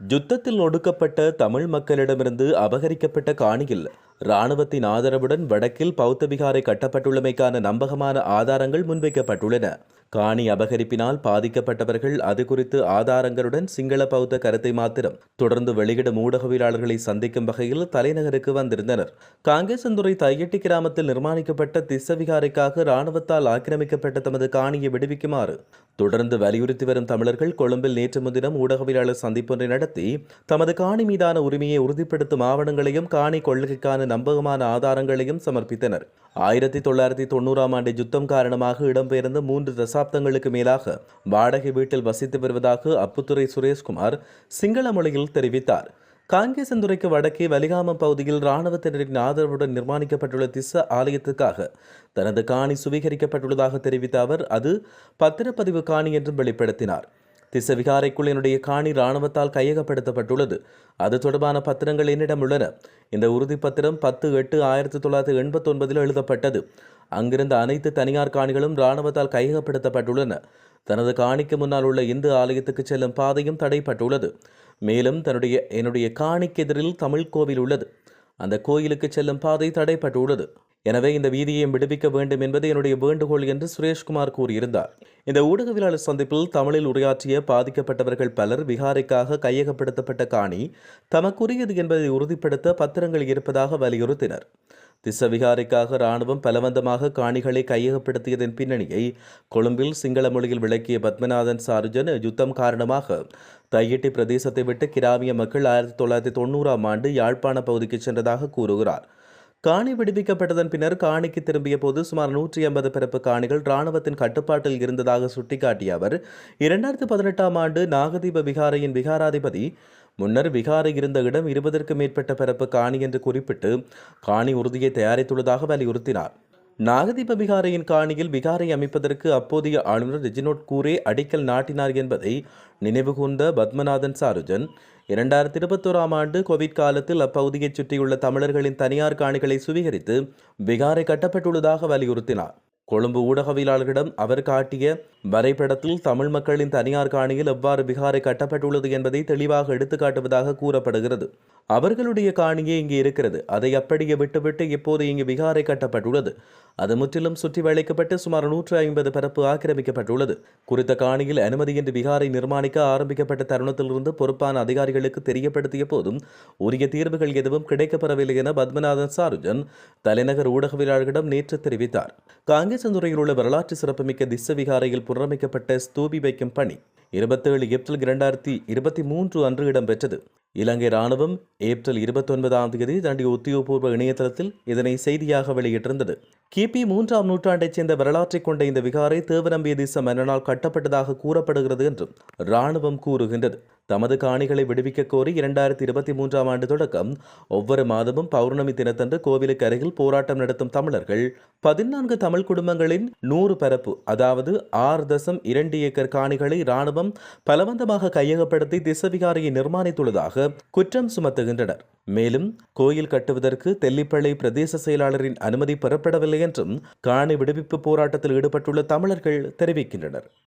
யுத்தத்தில் ஒடுக்கப்பட்ட தமிழ் மக்களிடமிருந்து அபகரிக்கப்பட்ட காணியில் இராணுவத்தின் ஆதரவுடன் வடக்கில் பௌத்த விகாரை கட்டப்பட்டுள்ளமைக்கான நம்பகமான ஆதாரங்கள் முன்வைக்கப்பட்டுள்ளன. காணி அபகரிப்பினால் பாதிக்கப்பட்டவர்கள் அது குறித்து ஆதாரங்களுடன் சிங்கள பௌத்த கருத்தை மாத்திரம் தொடர்ந்து வெளியிடும் ஊடகவியலாளர்களை சந்திக்கும் வகையில் தலைநகருக்கு வந்திருந்தனர். காங்கேசந்துறை தையட்டி கிராமத்தில் நிர்மாணிக்கப்பட்ட திசவிகாரைக்காக இராணுவத்தால் ஆக்கிரமிக்கப்பட்ட தமது காணியை விடுவிக்குமாறு தொடர்ந்து வலியுறுத்தி வரும் தமிழர்கள் கொழும்பில் நேற்று முன்தினம் ஊடகவியலாளர் சந்திப்பொன்றை நடத்தி தமது காணி மீதான உரிமையை உறுதிப்படுத்தும் ஆவணங்களையும் காணி கொள்கைக்கான நம்பகமான ஆதாரங்களையும் சமர்ப்பித்தனர். ஆயிரத்தி தொள்ளாயிரத்தி தொண்ணூறாம் ஆண்டு யுத்தம் காரணமாக இடம்பெயர்ந்த மூன்று தசாப்தங்களுக்கு மேலாக வாடகை வீட்டில் வசித்து வருவதாக அப்புத்துறை சுரேஷ்குமார் சிங்கள மொழியில் தெரிவித்தார். காங்கேசந்துறைக்கு வடக்கே வலிகாமம் பகுதியில் இராணுவத்தினரின் ஆதரவுடன் நிர்மாணிக்கப்பட்டுள்ள திச ஆலயத்துக்காக தனது காணி சுவீகரிக்கப்பட்டுள்ளதாக தெரிவித்த அவர் அது பத்திரப்பதிவு காணி என்றும் வெளிப்படுத்தினார். திச விகாரைக்குள் என்னுடைய காணி இராணுவத்தால் கையகப்படுத்தப்பட்டுள்ளது. அது தொடர்பான பத்திரங்கள் என்னிடம் உள்ளன. இந்த உறுதிப்பத்திரம் பத்து எட்டு ஆயிரத்தி தொள்ளாயிரத்தி எண்பத்தொன்பதில் எழுதப்பட்டது. அங்கிருந்த அனைத்து தனியார் காணிகளும் இராணுவத்தால் கையகப்படுத்தப்பட்டுள்ளன. தனது காணிக்கு முன்னால் உள்ள இந்து ஆலயத்துக்கு செல்லும் பாதையும் தடைப்பட்டுள்ளது. மேலும் தன்னுடைய என்னுடைய காணிக்கு எதிரில் தமிழ் கோவில் உள்ளது. அந்த கோயிலுக்கு செல்லும் பாதை தடைப்பட்டுள்ளது. எனவே இந்த வீதியை விடுவிக்க வேண்டும் என்பது என்னுடைய வேண்டுகோள் என்று சுரேஷ்குமார் கூறியிருந்தார். இந்த ஊடகவியலாளர் சந்திப்பில் தமிழில் உரையாற்றிய பாதிக்கப்பட்டவர்கள் பலர் விகாரைக்காக கையகப்படுத்தப்பட்ட காணி தமக்குரியது என்பதை உறுதிப்படுத்த பத்திரங்கள் இருப்பதாக வலியுறுத்தினர். திசவிகாரிக்காக இராணுவம் பலவந்தமாக காணிகளை கையகப்படுத்தியதன் பின்னணியை கொழும்பில் சிங்கள மொழியில் விளக்கிய பத்மநாதன் சாருஜன் யுத்தம் காரணமாக தையிட்டி பிரதேசத்தை விட்டு கிராமிய மக்கள் ஆயிரத்தி தொள்ளாயிரத்தி தொண்ணூறாம் ஆண்டு யாழ்ப்பாண பகுதிக்கு சென்றதாக கூறுகிறார். காணி விடுவிக்கப்பட்டதன் பின்னர் காணிக்கு திரும்பிய போது சுமார் நூற்றி ஐம்பது பிறப்பு காணிகள் இராணுவத்தின் கட்டுப்பாட்டில் இருந்ததாக சுட்டிக்காட்டிய அவர் இரண்டாயிரத்தி பதினெட்டாம் ஆண்டு நாகதீப விகாரையின் விகாராதிபதி. முன்னர் விகாரை இருந்த இடம் இருபதற்கும் மேற்பட்ட பிறப்பு காணி என்று குறிப்பிட்டு காணி உறுதியை தயாரித்துள்ளதாக வலியுறுத்தினார். நாகதீப விகாரையின் காணியில் விகாரை அமைப்பதற்கு அப்போதைய ஆளுநர் ரெஜினோட் கூரே அடிக்கல் நாட்டினார் என்பதை நினைவுகூர்ந்த பத்மநாதன் சாருஜன் இரண்டாயிரத்தி இருபத்தோராம் ஆண்டு கோவிட் காலத்தில் அப்பகுதியைச் சுற்றியுள்ள தமிழர்களின் தனியார் காணிகளை சுவீகரித்து விகாரை கட்டப்பட்டுள்ளதாக வலியுறுத்தினார். கொழும்பு ஊடகவியலாளர்களிடம் அவர் காட்டிய வரைபடத்தில் தமிழ் மக்களின் தனியார் காணியில் எவ்வாறு விகாரை கட்டப்பட்டுள்ளது என்பதை தெளிவாக எடுத்துக்காட்டுவதாக கூறப்படுகிறது. அவர்களுடைய காணியே இங்கே இருக்கிறது. அதை அப்படியே விட்டுவிட்டு இப்போது இங்கு விகாரை கட்டப்பட்டுள்ளது. அது முற்றிலும் சுற்றி வளைக்கப்பட்டு சுமார் நூற்று ஐம்பது பரப்பு ஆக்கிரமிக்கப்பட்டுள்ளது. குறித்த காணியில் அனுமதியின்றி விகாரை நிர்மாணிக்க ஆரம்பிக்கப்பட்ட தருணத்திலிருந்து பொறுப்பான அதிகாரிகளுக்கு தெரியப்படுத்திய போதும் உரிய தீர்வுகள் எதுவும் கிடைக்கப்பெறவில்லை என பத்மநாதன் சாருஜன் தலைநகர் ஊடகவியலாளர்களிடம் நேற்று தெரிவித்தார். காங்கேசந்துறையில் உள்ள வரலாற்று சிறப்புமிக்க திஸ்ஸ விகாரையில் புனரமைக்கப்பட்ட ஸ்தூபி வைக்கும் பணி இருபத்தேழு ஏப்ரல் இரண்டாயிரத்தி இருபத்தி மூன்று அன்று இடம்பெற்றது. இலங்கை ராணுவம் ஏப்ரல் இருபத்தொன்பதாம் தேதி தன்னுடைய உத்தியோகபூர்வ இணையதளத்தில் இதனை செய்தியாக வெளியிட்டிருந்தது. கிபி மூன்றாம் நூற்றாண்டைச் சேர்ந்த வரலாற்றைக் கொண்ட இந்த விகாரை தேவநம்பிய தேச மன்னனால் கட்டப்பட்டதாக கூறப்படுகிறது என்றும் ராணுவம் கூறுகின்றது. தமது காணிகளை விடுவிக்க கோரி இரண்டாயிரத்தி இருபத்தி மூன்றாம் ஆண்டு தொடக்கம் ஒவ்வொரு மாதமும் பௌர்ணமி தினத்தன்று கோவிலுக்கு அருகில் போராட்டம் நடத்தும் தமிழர்கள் பதினான்கு தமிழ் குடும்பங்களின் நூறு பரப்பு அதாவது ஆறு தசம் இரண்டு ஏக்கர் காணிகளை இராணுவம் பலவந்தமாக கையகப்படுத்தி திசவிகாரியை நிர்மாணித்துள்ளதாக குற்றம் சுமத்துகின்றனர். மேலும் கோயில் கட்டுவதற்கு தெல்லிப்பளை பிரதேச செயலாளரின் அனுமதி பெறப்படவில்லை என்றும் காணி விடுவிப்பு போராட்டத்தில் ஈடுபட்டுள்ள தமிழர்கள் தெரிவிக்கின்றனர்.